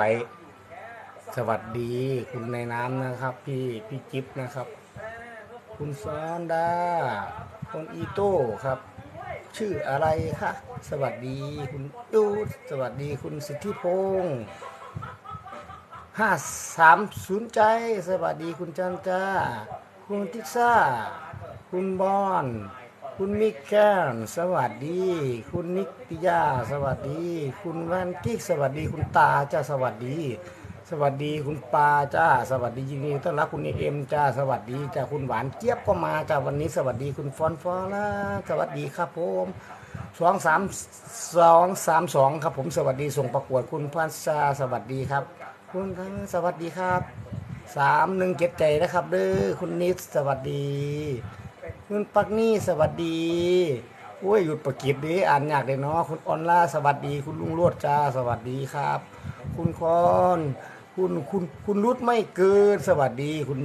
ไลท์สวัสดีคุณในน้ำนะครับ พี่พี่จิ๊บนะครับ คุณซอนดาคุณอีโต้ครับ ชื่ออะไรคะสวัสดีคุณยูสวัสดีคุณสิทธิพงศ์ห้าสามศูนย์ใจ สวัสดีคุณจันจ้าคุณทิกซ่า คุณบอน คุณมิกแกนสวัสดี คุณนิตยาสวัสดี คุณแวนกิกสวัสดีคุณตาจ้าสวัสดี สวัสดีคุณปาจ้าสวัสดียินดีต้อนรับคุณเอ็มจ้าสวัสดีจ้าคุณหวานเจี๊ยบก็มาจ้าวันนี้ สวัสดีคุณฟอนฟอล่าสวัสดีครับผมสองสามสองสามสองครับผมสวัสดีส่งประกวดคุณพันชาสวัสดีครับ คุณทั้งสวัสดีครับสามหนึ่งเจ็ดใจนะครับเด้อคุณนิดสวัสดี คุณปักนี่สวัสดีโอ้ยหยุดประกิบดีอ่านยากเลยเนาะคุณออนล่าสวัสดี คุณลุงรวดจ้าสวัสดีครับ คุณคอนคุณคุณคุณรุดไม่เกินสวัสดีคุณ